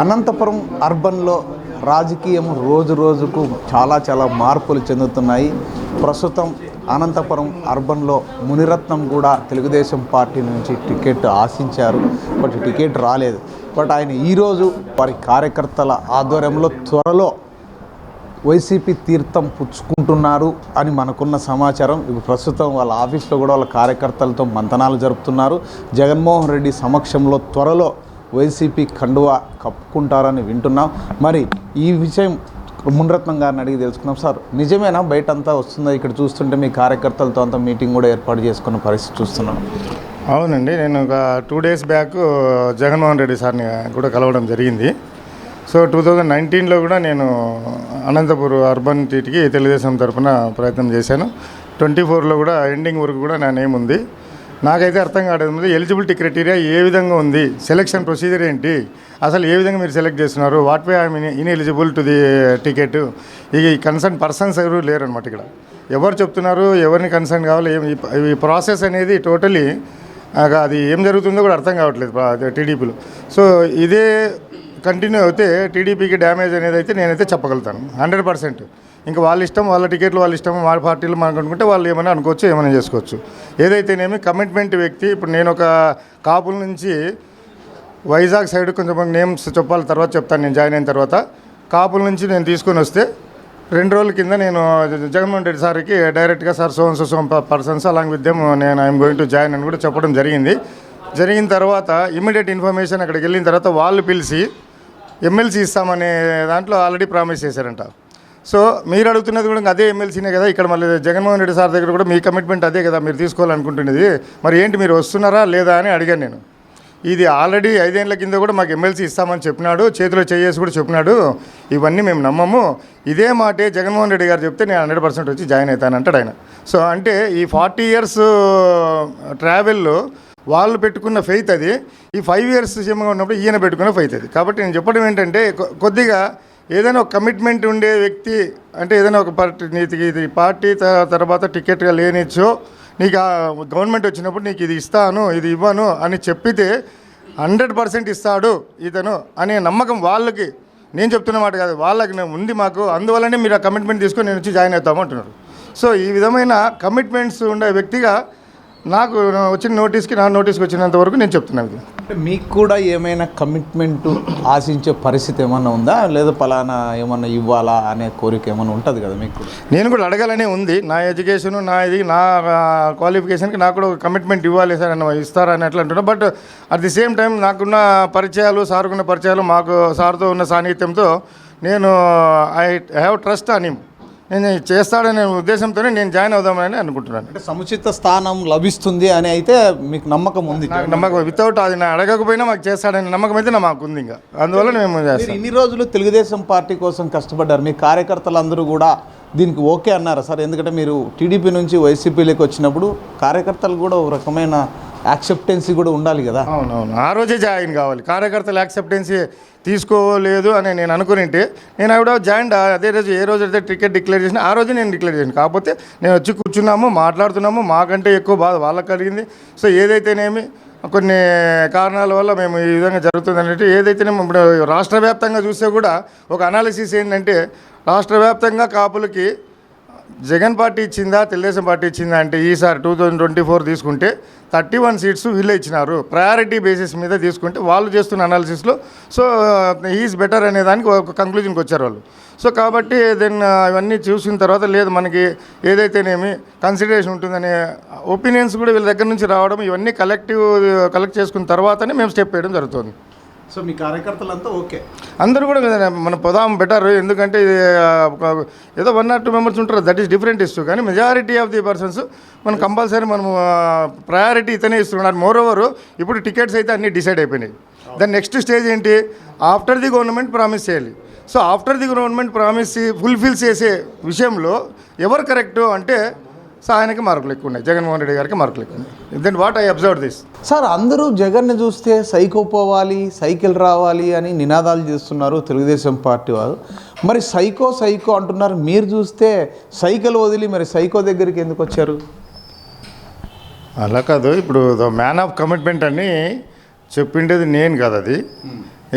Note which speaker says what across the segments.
Speaker 1: అనంతపురం అర్బన్లో రాజకీయం రోజు రోజుకు చాలా చాలా మార్పులు చెందుతున్నాయి. ప్రస్తుతం అనంతపురం అర్బన్లో మునిరత్నం కూడా తెలుగుదేశం పార్టీ నుంచి టికెట్ ఆశించారు. బట్ టికెట్ రాలేదు. బట్ ఆయన ఈరోజు వారి కార్యకర్తల ఆధ్వర్యంలో త్వరలో వైసీపీ తీర్థం పుచ్చుకుంటున్నారు అని మనకున్న సమాచారం. ఇప్పుడు ప్రస్తుతం వాళ్ళ ఆఫీస్లో కూడా వాళ్ళ కార్యకర్తలతో మంతనాలు జరుపుతున్నారు. జగన్మోహన్ రెడ్డి సమక్షంలో త్వరలో వైసీపీ కండువా కప్పుకుంటారని వింటున్నాం. మరి ఈ విషయం మునరత్నం గారిని అడిగి తెలుసుకున్నాం సార్ నిజమేనా? బయట అంతా వస్తుందా? ఇక్కడ చూస్తుంటే మీ కార్యకర్తలతో అంతా మీటింగ్ కూడా ఏర్పాటు చేసుకున్న పరిస్థితి చూస్తున్నాం.
Speaker 2: అవునండి నేను ఒక two days back Jaganmohan Reddy సార్ని కూడా కలవడం జరిగింది. సో టూ థౌజండ్ నైన్టీన్లో కూడా నేను అనంతపూర్ అర్బన్ టీటీకి తెలుగుదేశం తరఫున ప్రయత్నం చేశాను. ట్వంటీ ఫోర్లో కూడా ఎండింగ్ వరకు కూడా నా నేమ్ ఉంది. నాకైతే అర్థం కావడం ఎలిజిబిలిటీ క్రైటీరియా ఏ విధంగా ఉంది? సెలక్షన్ ప్రొసీజర్ ఏంటి? అసలు ఏ విధంగా మీరు సెలెక్ట్ చేస్తున్నారు? What way I in eligible to the ticket ఈ కన్సర్న్ పర్సన్స్ ఎవరు లేరు అనమాట ఇక్కడ. ఎవరు చెప్తున్నారు? ఎవరిని కన్సర్న్ కావాలి? ఏం ఈ ప్రాసెస్ అనేది టోటలీ అది ఏం జరుగుతుందో కూడా అర్థం కావట్లేదు టీడీపీలో. సో ఇదే కంటిన్యూ అయితే టీడీపీకి డ్యామేజ్ అనేది అయితే నేనైతే చెప్పగలుగుతాను. హండ్రెడ్ పర్సెంట్ ఇంకా వాళ్ళ ఇష్టం వాళ్ళ టికెట్లు వాళ్ళ ఇష్టం వాళ్ళ పార్టీలు మనకు అనుకుంటే వాళ్ళు ఏమైనా అనుకోవచ్చు ఏమైనా చేసుకోవచ్చు. ఏదైతేనేమి కమిట్మెంట్ వ్యక్తి ఇప్పుడు నేను ఒక కాపుల నుంచి వైజాగ్ సైడ్ కొంచెం నేమ్స్ చెప్పాలి తర్వాత చెప్తాను నేను జాయిన్ అయిన తర్వాత. కాపుల నుంచి నేను తీసుకొని వస్తే రెండు రోజుల కింద నేను జగన్మోహన్ రెడ్డి సార్కి డైరెక్ట్గా sir soon so soon persons along with them నేను ఐఎమ్ గోయింగ్ టు జాయిన్ అని కూడా చెప్పడం జరిగింది. జరిగిన తర్వాత ఇమీడియట్ ఇన్ఫర్మేషన్ అక్కడికి వెళ్ళిన తర్వాత వాళ్ళు పిలిచి ఎమ్మెల్సీ ఇస్తామనే దాంట్లో ఆల్రెడీ ప్రామిస్ చేశారంట. సో మీరు అడుగుతున్నది కూడా అదే ఎమ్మెల్సీనే కదా. ఇక్కడ మళ్ళీ జగన్మోహన్ రెడ్డి సార్ దగ్గర కూడా మీ కమిట్మెంట్ అదే కదా మీరు తీసుకోవాలనుకుంటున్నది. మరి ఏంటి మీరు వస్తున్నారా లేదా అని అడిగాను నేను. ఇది ఆల్రెడీ ఐదేళ్ళ కింద కూడా మాకు ఎమ్మెల్సీ ఇస్తామని చెప్పినాడు చేతిలో చేయేసి కూడా చెప్పినాడు. ఇవన్నీ మేము నమ్మము. ఇదే మాటే జగన్మోహన్ రెడ్డి గారు చెప్తే నేను హండ్రెడ్ పర్సెంట్ వచ్చి జాయిన్ అవుతాను అంటాడు ఆయన. సో అంటే ఈ ఫార్టీ ఇయర్స్ ట్రావెల్లో వాళ్ళు పెట్టుకున్న ఫెయిత్ అది. ఈ ఫైవ్ ఇయర్స్ సీఎంగా ఉన్నప్పుడు ఈయన పెట్టుకున్న ఫెయిత్ అది. కాబట్టి నేను చెప్పడం ఏంటంటే కొ- కొద్దిగా ఏదైనా ఒక కమిట్మెంట్ ఉండే వ్యక్తి అంటే ఏదైనా ఒక పార్టీ నీతికి ఇది పార్టీ త- తర్వాత టికెట్గా లేనిచ్చో నీకు ఆ గవర్నమెంట్ వచ్చినప్పుడు నీకు ఇది ఇస్తాను ఇది ఇవ్వను అని చెప్పితే హండ్రెడ్ పర్సెంట్ ఇస్తాడు ఇతను అనే నమ్మకం వాళ్ళకి. నేను చెప్తున్న మాట కాదు వాళ్ళకి ఉంది మాకు అందువల్లనే మీరు ఆ కమిట్మెంట్ తీసుకొని నేను వచ్చి జాయిన్ అవుతాము అంటున్నారు. సో ఈ విధమైన కమిట్మెంట్స్ ఉండే వ్యక్తిగా నాకు వచ్చిన నోటీస్కి నా నోటీస్కి వచ్చినంత వరకు నేను చెప్తున్నాను
Speaker 1: మీకు కూడా ఏమైనా కమిట్మెంట్ ఆశించే పరిస్థితి ఏమన్నా ఉందా? లేదా పలానా ఏమన్నా ఇవ్వాలా అనే కోరిక ఏమన్నా ఉంటుంది కదా మీకు?
Speaker 2: నేను కూడా అడగాలనే ఉంది. నా ఎడ్యుకేషన్ నా ఇది నా క్వాలిఫికేషన్కి నాకు కూడా కమిట్మెంట్ ఇవ్వాలి సార్ అని ఇస్తారా అని అట్లా అంటున్నా. But at the same time నాకున్న పరిచయాలు సార్కున్న పరిచయాలు మాకు సార్తో ఉన్న సాన్నిహిత్యంతో నేను ఐ హ్యావ్ ట్రస్ట్ అని నేను చేస్తాడనే ఉద్దేశంతోనే నేను జాయిన్ అవుదామని అనుకుంటున్నాను.
Speaker 1: అంటే సముచిత స్థానం లభిస్తుంది అని అయితే మీకు నమ్మకం ఉంది.
Speaker 2: నమ్మకం వితౌట్ అది నా అడగకపోయినా మాకు చేస్తాడనే నమ్మకం అయితే మాకు ఉంది ఇంకా. అందువల్ల మేము చేస్తాం.
Speaker 1: ఇన్ని రోజులు తెలుగుదేశం పార్టీ కోసం కష్టపడ్డారు. మీ కార్యకర్తలందరూ కూడా దీనికి ఓకే అన్నారా సార్? ఎందుకంటే మీరు టీడీపీ నుంచి వైసీపీలోకి వచ్చినప్పుడు కార్యకర్తలు కూడా ఒక రకమైన యాక్సెప్టెన్సీ కూడా ఉండాలి కదా.
Speaker 2: అవునవును. ఆ రోజే జాయిన్ కావాలి. కార్యకర్తలు యాక్సెప్టెన్సీ తీసుకోలేదు అని నేను అనుకునింటే నేను ఆవిడ జాయిన్ అదే రోజు ఏ రోజు అయితే టికెట్ డిక్లేర్ చేసిన ఆ రోజు నేను డిక్లేర్ చేసిన కాకపోతే నేను వచ్చి కూర్చున్నాము మాట్లాడుతున్నాము మాకంటే ఎక్కువ బాధ వాళ్ళకి కలిగింది. సో ఏదైతేనేమి కొన్ని కారణాల వల్ల మేము ఈ విధంగా జరుగుతుంది అనేది ఏదైతేనేమి ఇప్పుడు రాష్ట్ర వ్యాప్తంగా చూస్తే కూడా ఒక అనాలిసిస్ ఏంటంటే రాష్ట్ర వ్యాప్తంగా కాపులకి జగన్ పార్టీ ఇచ్చిందా తెలుగుదేశం పార్టీ ఇచ్చిందా అంటే ఈసారి టూ థౌజండ్ ట్వంటీ ఫోర్ తీసుకుంటే థర్టీ వన్ సీట్స్ వీళ్ళే ఇచ్చినారు. ప్రయారిటీ బేసిస్ మీద తీసుకుంటే వాళ్ళు చేస్తున్న అనాలిసిస్లో సో uh, ఈజ్ బెటర్ అనే దానికి ఒక కంక్లూజన్కి వచ్చారు వాళ్ళు. సో కాబట్టి దెన్ uh, ఇవన్నీ చూసిన తర్వాత లేదు మనకి ఏదైతేనేమి కన్సిడరేషన్ ఉంటుందనే ఒపీనియన్స్ కూడా వీళ్ళ దగ్గర నుంచి రావడం ఇవన్నీ కలెక్టివ్ కలెక్ట్ uh, చేసుకున్న తర్వాతనే మేము స్టెప్ వేయడం జరుగుతుంది.
Speaker 1: సో మీ కార్యకర్తలంతా ఓకే.
Speaker 2: అందరూ కూడా మన పొదాం బెటర్ ఎందుకంటే ఇది ఏదో వన్ ఆర్ టూ మెంబర్స్ ఉంటారు దట్ ఈస్ డిఫరెంట్ ఇష్యూ కానీ మెజారిటీ ఆఫ్ ది పర్సన్స్ మనం కంపల్సరీ మనం ప్రయారిటీ ఇతనే ఇస్తున్నారు. మోర్ ఓవర్ ఇప్పుడు టికెట్స్ అయితే అన్నీ డిసైడ్ అయిపోయినాయి. దాని నెక్స్ట్ స్టేజ్ ఏంటి? ఆఫ్టర్ ది గవర్నమెంట్ ప్రామిస్ చేయాలి. So after the government promise fulfil చేసే విషయంలో ఎవరు కరెక్ట్ అంటే సో ఆయనకి మార్కులు ఎక్కువ ఉన్నాయి. జగన్మోహన్ రెడ్డి గారికి మార్కులు ఎక్కువ ఉన్నాయి. Then what I observe this
Speaker 1: sir అందరూ జగన్ని చూస్తే సైకో పోవాలి సైకిల్ రావాలి అని నినాదాలు చేస్తున్నారు తెలుగుదేశం పార్టీ వారు. మరి సైకో సైకో అంటున్నారు. మీరు చూస్తే సైకిల్ వదిలి మరి సైకో దగ్గరికి ఎందుకు వచ్చారు?
Speaker 2: అలా కాదు. ఇప్పుడు ద మ్యాన్ ఆఫ్ కమిట్మెంట్ అని చెప్పిండేది నేను కాదు అది.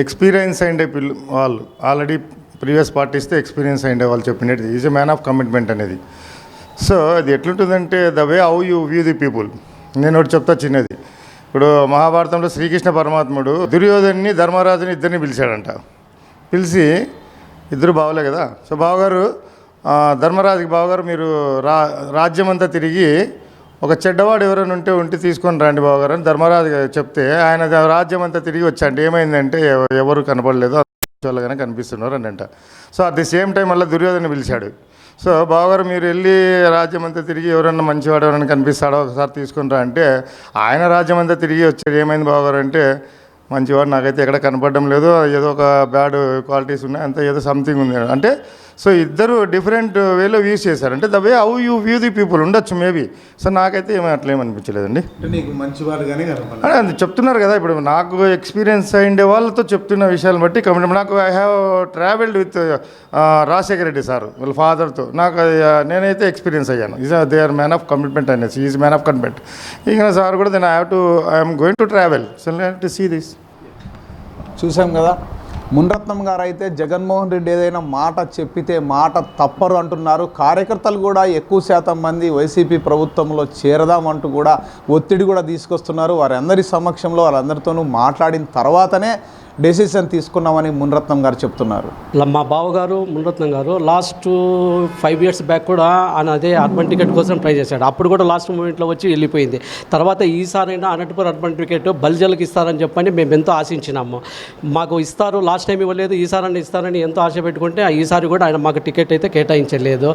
Speaker 2: ఎక్స్పీరియన్స్ అయిండే పిల్ల వాళ్ళు. ఆల్రెడీ ప్రీవియస్ పార్టీస్తే ఎక్స్పీరియన్స్ అయిండే వాళ్ళు చెప్పినట్టు is a man of commitment అనేది. సో అది ఎట్లుంటుందంటే the way how you view the people నేను ఒకటి చెప్తా చిన్నది. ఇప్పుడు మహాభారతంలో శ్రీకృష్ణ పరమాత్ముడు దుర్యోధన్ని ధర్మరాజుని ఇద్దరిని పిలిచాడంట. పిలిచి ఇద్దరు బావలే కదా. సో బావగారు ధర్మరాజుకి బావగారు మీరు రా రాజ్యం అంతా తిరిగి ఒక చెడ్డవాడు ఎవరైనా ఉంటే ఉంటే తీసుకొని రండి బావగారు అని ధర్మరాజు చెప్తే ఆయన రాజ్యం అంతా తిరిగి వచ్చాడు ఏమైందంటే ఎవరు కనపడలేదు వాళ్ళగానే కనిపిస్తున్నారు అని అంట so at the same time మళ్ళీ దుర్యోధన పిలిచాడు. సో బావగారు మీరు వెళ్ళి రాజ్యం అంతా తిరిగి ఎవరన్నా మంచివాడు ఎవరైనా కనిపిస్తాడో ఒకసారి తీసుకుంటా అంటే ఆయన రాజ్యం అంతా తిరిగి వచ్చాడు ఏమైంది బావగారు అంటే మంచివాడు నాకైతే ఎక్కడ కనపడడం లేదు ఏదో ఒక బ్యాడ్ క్వాలిటీస్ ఉన్నాయి అంత ఏదో సంథింగ్ ఉంది. అంటే సో ఇద్దరు డిఫరెంట్ వేలో వ్యూస్ చేశారు. అంటే the way how you view the people ఉండొచ్చు మేబీ. సో నాకైతే ఏమీ అట్లా ఏమనిపించలేదండి
Speaker 1: అంటే నీకు
Speaker 2: అది చెప్తున్నారు కదా ఇప్పుడు నాకు ఎక్స్పీరియన్స్ అయిండే వాళ్ళతో చెప్తున్న విషయాలను బట్టి కమిట్ నాకు I have travelled with Rajasekhara Reddy sir వాళ్ళ ఫాదర్తో నాకు నేనైతే ఎక్స్పీరియన్స్ అయ్యాను. Is they are man of commitment అనేసి. ఈజ్ మ్యాన్ ఆఫ్ కమిట్మెంట్ ఇంకా సార్ కూడా then I have to I'm going to travel so to see this
Speaker 1: చూసాం కదా. మున్రత్నం గారు అయితే జగన్మోహన్ రెడ్డి ఏదైనా మాట చెప్పితే మాట తప్పరు అంటున్నారు. కార్యకర్తలు కూడా ఎక్కువ శాతం మంది వైసీపీ ప్రభుత్వంలో చేరదామంటూ కూడా ఒత్తిడి కూడా తీసుకొస్తున్నారు. వారందరి సమక్షంలో వారందరితోనూ మాట్లాడిన తర్వాతనే డెసిషన్ తీసుకున్నామని మున్రత్నం గారు చెప్తున్నారు.
Speaker 3: మా మా బావగారు మున్రత్నం గారు లాస్ట్ ఫైవ్ ఇయర్స్ బ్యాక్ కూడా ఆయన అదే అర్బన్ టికెట్ కోసం ట్రై చేశాడు. అప్పుడు కూడా లాస్ట్ మూమెంట్లో వచ్చి వెళ్ళిపోయింది. తర్వాత ఈసారైనా అనంతపురం అర్బన్ టికెట్ బల్జలకు ఇస్తారని చెప్పని మేము ఎంతో ఆశించినాము. మాకు ఇస్తారు లాస్ట్ టైం ఇవ్వలేదు ఈసారని ఇస్తారని ఎంతో ఆశ పెట్టుకుంటే ఆ ఈసారి కూడా ఆయన మాకు టికెట్ అయితే కేటాయించలేదు.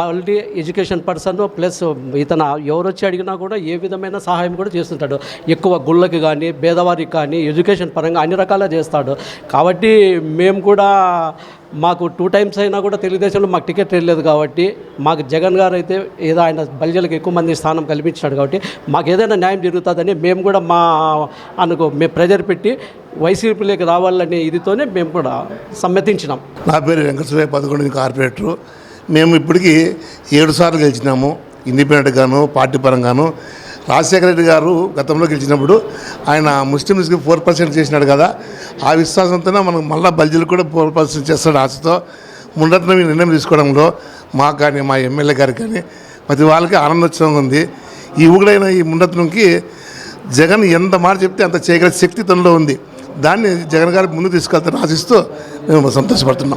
Speaker 3: మళ్ళీ ఎడ్యుకేషన్ పర్సన్ ప్లస్ ఇతను ఎవరు వచ్చి అడిగినా కూడా ఏ విధమైన సహాయం కూడా చేస్తుంటాడు. ఎక్కువ గుళ్ళకి కానీ పేదవారికి కానీ ఎడ్యుకేషన్ పరంగా అన్ని రకాల చేస్తాడు కాబట్టి మేము కూడా మాకు టూ టైమ్స్ అయినా కూడా తెలుగుదేశంలో మాకు టికెట్ వెళ్ళలేదు కాబట్టి మాకు జగన్ గారు అయితే ఏదో ఆయన బలిజలకు ఎక్కువ మంది స్థానం కల్పించాడు కాబట్టి మాకు ఏదైనా న్యాయం జరుగుతుందని మేము కూడా మా అనుకో మేము ప్రెజర్ పెట్టి వైసీపీలోకి రావాలనే ఇదితోనే మేము కూడా సమ్మతించినాం.
Speaker 4: నా పేరు వెంకటేశ్వర పదకొండు కార్పొరేటరు. మేము ఇప్పటికీ ఏడు సార్లు గెలిచినాము. ఇండిపెండెంట్గాను పార్టీ పరంగాను. రాజశేఖర రెడ్డి గారు గతంలో గెలిచినప్పుడు ఆయన ముస్లిమ్స్కి ఫోర్ పర్సెంట్ చేసినాడు కదా. ఆ విశ్వాసంతోనే మనకు మళ్ళీ బల్జీలు కూడా ఫోర్ పర్సెంట్ చేస్తాడు ఆశతో. ముందటన ఈ నిర్ణయం తీసుకోవడంలో మాకు కానీ మా ఎమ్మెల్యే గారికి కానీ ప్రతి వాళ్ళకి ఆనందోత్సవంగా ఉంది. ఈ ఊగుడైన ఈ ముండత్నంకి జగన్ ఎంత మాట చెప్తే అంత చేయగల శక్తి తనలో ఉంది. దాన్ని జగన్ గారికి ముందు తీసుకెళ్తాను ఆశిస్తూ మేము సంతోషపడుతున్నాం.